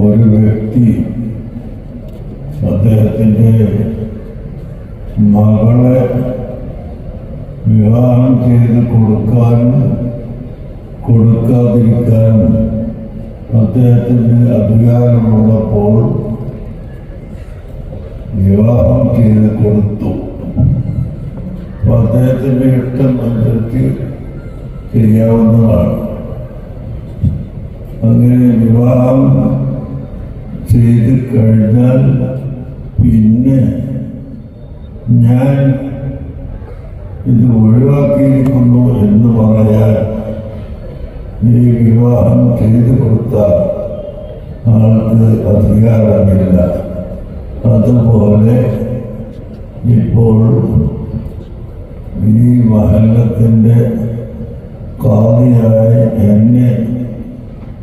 ഒരു വ്യക്തി അദ്ദേഹത്തിന്റെ മകളെ വിവാഹം ചെയ്ത് കൊടുക്കാനും കൊടുക്കാതിരിക്കാനും അദ്ദേഹത്തിന് അധികാരമുള്ളപ്പോൾ വിവാഹം ചെയ്ത് കൊടുത്തു. അപ്പൊ അദ്ദേഹത്തിന്റെ ഇഷ്ടം അനുസരിച്ച് ചെയ്യാവുന്നതാണ്. അങ്ങനെ വിവാഹം ചെയ്ത് കഴിഞ്ഞാൽ പിന്നെ ഞാൻ ഇത് ഒഴിവാക്കിയിരിക്കുന്നു എന്ന് പറയാൻ ഈ വിവാഹം ചെയ്തു കൊടുത്ത ആൾക്ക് അധികാരമില്ല. അതുപോലെ ഇപ്പോൾ ഈ മഹല്ലത്തിന്റെ കാതിയായി എന്നെ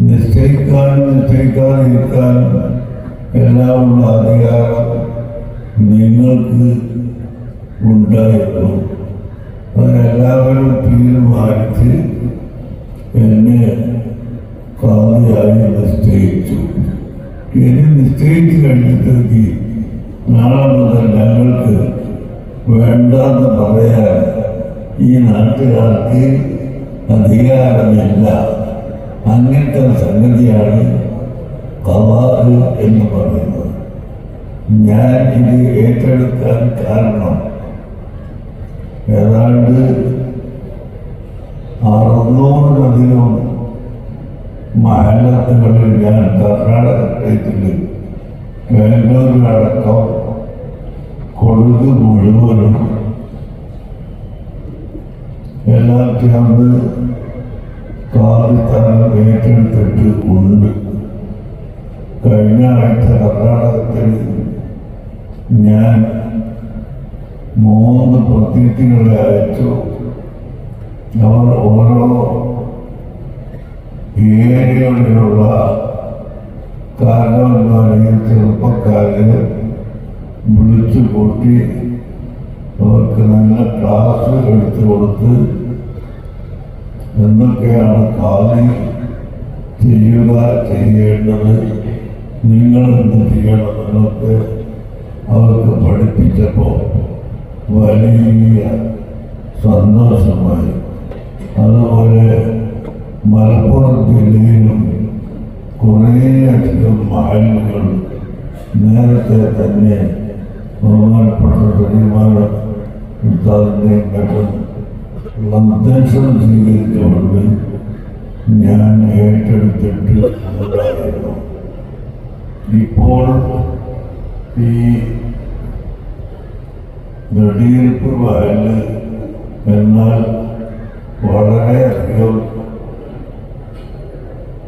നിശ്ചയിക്കാൻ നിശ്ചയിക്കാതിരിക്കാനും എല്ലാമുള്ള അധികാരം നിങ്ങൾക്ക് ഉണ്ടായിരുന്നു. അതിനെല്ലാവരും തീരുമാനിച്ച് എന്നെ കാതിയായി നിശ്ചയിച്ചു. ഇനി നിശ്ചയിച്ചു കഴിഞ്ഞിട്ടെങ്കിൽ നാളെ മുതൽ ഞങ്ങൾക്ക് വേണ്ടെന്ന് പറയാൻ ഈ നാട്ടുകാർക്ക് അധികാരമില്ല. അങ്ങനത്തെ സംഗതിയാണ് കവാറ് എന്ന് പറയുന്നത് ഞാൻ ഇത് ഏറ്റെടുക്കാൻ കാരണം ഏതാണ്ട് അറുന്നൂറിലധികം മഹലത്തുകളിൽ ഞാൻ കർണാടക സ്റ്റേറ്റിൽ ബാംഗ്ലൂരിലടക്കം കൊഴുക് മുഴുവനും എല്ലാം ചേർന്ന് തരം ഏറ്റെടുത്തിട്ട് ഉണ്ട് കഴിഞ്ഞ ആഴ്ച കർണാടകത്തിൽ ഞാൻ മൂന്ന് പ്രതിനിധികളെ അയച്ചു അവർ ഓരോ ഏരിയകളിലുള്ള കാരണവന്മാരെയും ചെറുപ്പക്കാരെ വിളിച്ചു കൂട്ടി അവർക്ക് നല്ല ക്ലാസ് എടുത്തു കൊടുത്ത് എന്തൊക്കെയാണ് കാലി ചെയ്യുക ചെയ്യേണ്ടത് നിങ്ങൾ ചെയ്യണം എന്നൊക്കെ അവർക്ക് പഠിപ്പിച്ചപ്പോൾ വലിയ സന്തോഷമായി. അതുപോലെ മലപ്പുറം ജില്ലയിലും കുറേയധികം മഹലുകൾ നേരത്തെ തന്നെ ബഹുമാനപ്പെട്ട മറ്റും നിർദ്ദേശം സ്വീകരിച്ചുകൊണ്ട് ഞാൻ ഏറ്റെടുത്തിട്ട് ഉണ്ടായിരുന്നു ഇപ്പോൾ ഈ വെടിയിരുപ്പ് വയൽ എന്നാൽ വളരെയധികം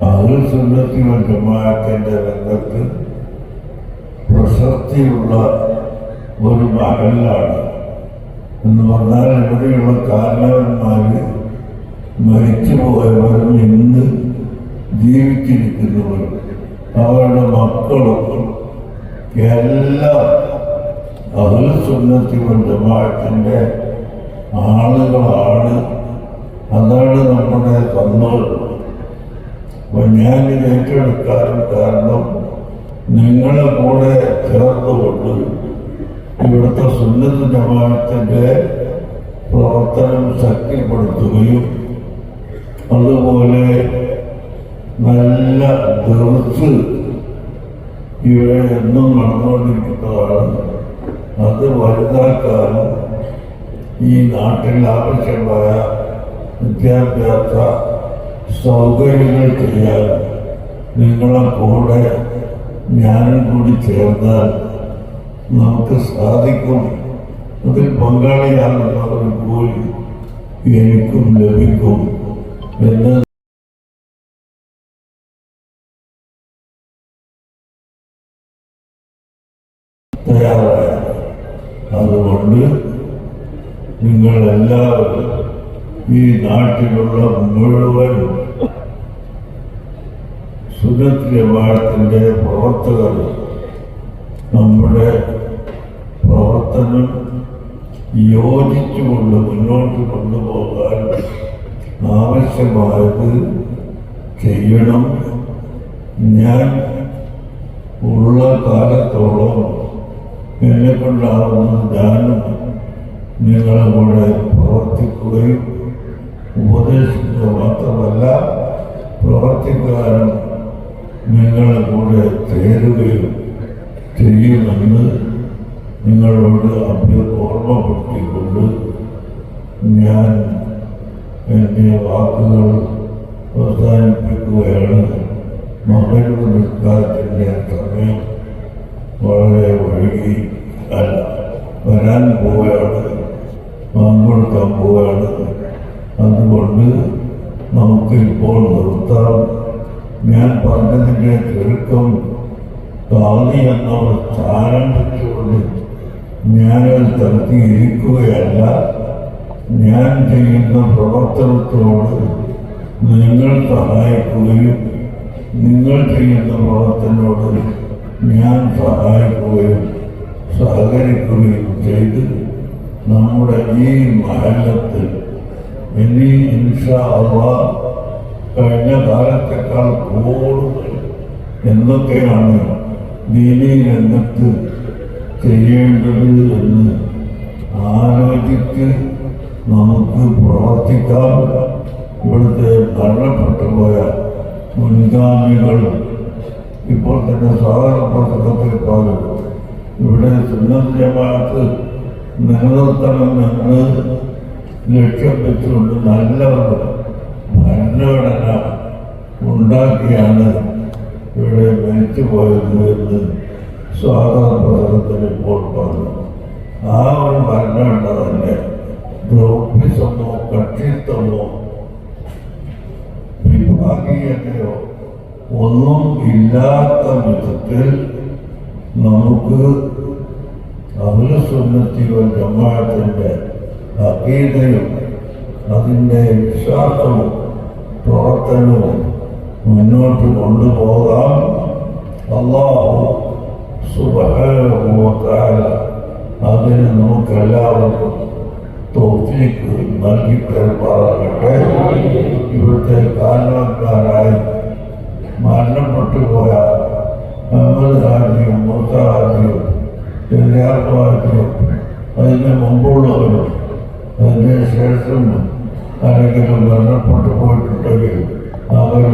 അതിൽ സുന്നത്തി ജമാഅത്തിന്റെ രംഗത്ത് പ്രശസ്തിയുള്ള ഒരു മഹലാണ് എന്ന് പറഞ്ഞാൽ ഇവിടെയുള്ള കാരണവന്മാര് മരിച്ചുപോയവരും ഇന്ന് ജീവിച്ചിരിക്കുന്നവരും. അവരുടെ മക്കളും എല്ലാം അഹുൽ സുന്നത്തി മാറ്റിന്റെ ആളുകളാണ്. അതാണ് നമ്മുടെ തന്നത് അപ്പം ഞാൻ ഇത് ഏറ്റെടുക്കാനും കാരണം നിങ്ങളെ കൂടെ ചേർന്നുകൊണ്ട് ഇവിടുത്തെ സുന്നത്ത് ജമാഅത്തിന്റെ പ്രവർത്തനം ശക്തിപ്പെടുത്തുകയും അതുപോലെ നല്ല ദർസ് ഇവിടെ എന്നും നടന്നുകൊണ്ടിരിക്കുന്നതാണ്. അത് വലുതാക്കാനും ഈ നാട്ടിൽ ആവശ്യമായ വിദ്യാഭ്യാസ സൗകര്യങ്ങൾ ചെയ്യാൻ നിങ്ങളെ കൂടെ ഞാനും കൂടി ചേർന്നാൽ നമുക്ക് സാധിക്കും. അതിൽ പങ്കാളിയാകുന്ന ഒരു കൂലി എനിക്കും ലഭിക്കും എന്ന് അതുകൊണ്ട് നിങ്ങൾ എല്ലാവരും ഈ നാട്ടിലുള്ള മുഴുവൻ സുന്നത്ത് ജമാഅത്തിന്റെ പ്രവർത്തകർ നമ്മുടെ പ്രവർത്തനം യോജിച്ചുകൊണ്ട് മുന്നോട്ട് കൊണ്ടുപോകാൻ ആവശ്യമായത് ചെയ്യണം. ഞാൻ ഉള്ള കാലത്തോളം എന്നെ കൊണ്ടാവുന്ന ഞാനും നിങ്ങളെ കൂടെ പ്രവർത്തിക്കുകയും ഉപദേശിക്കുക മാത്രമല്ല പ്രവർത്തിക്കാനും നിങ്ങളെ കൂടെ ചേരുകയും ചെയ്യുമെന്ന് നിങ്ങളോട് അഭ്യ ഓർമ്മപ്പെടുത്തിക്കൊണ്ട് ഞാൻ എന്റെ വാക്കുകൾ അവസാനിപ്പിക്കുകയാണ്. മകളുടെ നിൽക്കാത്തിന്റെ സമയം വളരെ ഒഴുകി അല്ല വരാൻ പോവുകയാണ് പങ്കെടുക്കാൻ പോവുകയാണ്. അതുകൊണ്ട് നമുക്ക് ഇപ്പോൾ നിർത്താം. ഞാൻ പറഞ്ഞതിന്റെ ചുരുക്കം താളി എന്നവർ സ്ഥാനം വെച്ചുകൊണ്ട് ഞാനത് തരത്തിയിരിക്കുകയല്ല ഞാൻ ചെയ്യുന്ന പ്രവർത്തനത്തോട് നിങ്ങൾ സഹായിക്കുകയും നിങ്ങൾ ചെയ്യുന്ന പ്രവർത്തനത്തോട് ഞാൻ സഹായിക്കുകയും സഹകരിക്കുകയും ചെയ്ത് നമ്മുടെ ഈ മഹലത്തിൽ ഇനി ഇൻഷാ അള്ളാ കഴിഞ്ഞ കാലത്തേക്കാൾ കൂടുതൽ എന്തൊക്കെയാണ് ദീനി രംഗത്ത് ചെയ്യേണ്ടത് എന്ന് ആലോചിച്ച് നമുക്ക് പ്രവർത്തിക്കാം ഇവിടുത്തെ മരണപ്പെട്ടു പോയ മുൻഗാമികൾ ഇപ്പോൾ തന്നെ സാധാരണപ്പെട്ടതൊക്കെ പറഞ്ഞു ഇവിടെ സുന്ദരമായിട്ട് നിലനിർത്തണമെന്ന് ലക്ഷ്യം വെച്ചുകൊണ്ട് നല്ലവർ ഭരണഘടന ഉണ്ടാക്കിയാണ് ഇവിടെ മരിച്ചു പോയത് എന്ന് സ്വാതന്ത്ര്യത്തിൽ ഇപ്പോൾ പറഞ്ഞു. ആ ഒരു ഭരണഘടന തന്നെ ദ്രൗപ്യസമോ കക്ഷിത്വമോ വിഭാഗീയതയോ ഒന്നും ഇല്ലാത്ത വിധത്തിൽ നമുക്ക് അഖിലസുന്നത്തികൾ ജമാഅത്തിന്റെ അഗീതയും അതിന്റെ വിശ്വാസവും പ്രവർത്തനവും മുന്നോട്ട് കൊണ്ടുപോകാം. അള്ളാഹു സുബഹാന അതിന് നമുക്കെല്ലാവർക്കും തോഫീക്ക് നൽകി തരുമാറാകട്ടെ. കൊണ്ട് പോയിട്ടുണ്ടെങ്കിൽ അവർ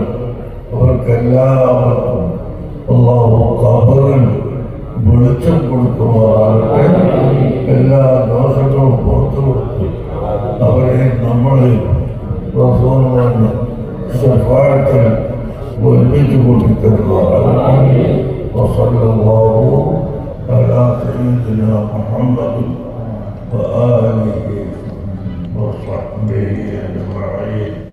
അവർക്കെല്ലാവർക്കും അള്ളാഹുറിന് വെളിച്ചം കൊടുക്കുമാറാകട്ടെ എല്ലാ ദോഷങ്ങളും പുറത്തു കൊടുത്ത് അവരെ നമ്മളെയും ഒരുമിച്ച് കൂട്ടിത്തരുന്നതാണ്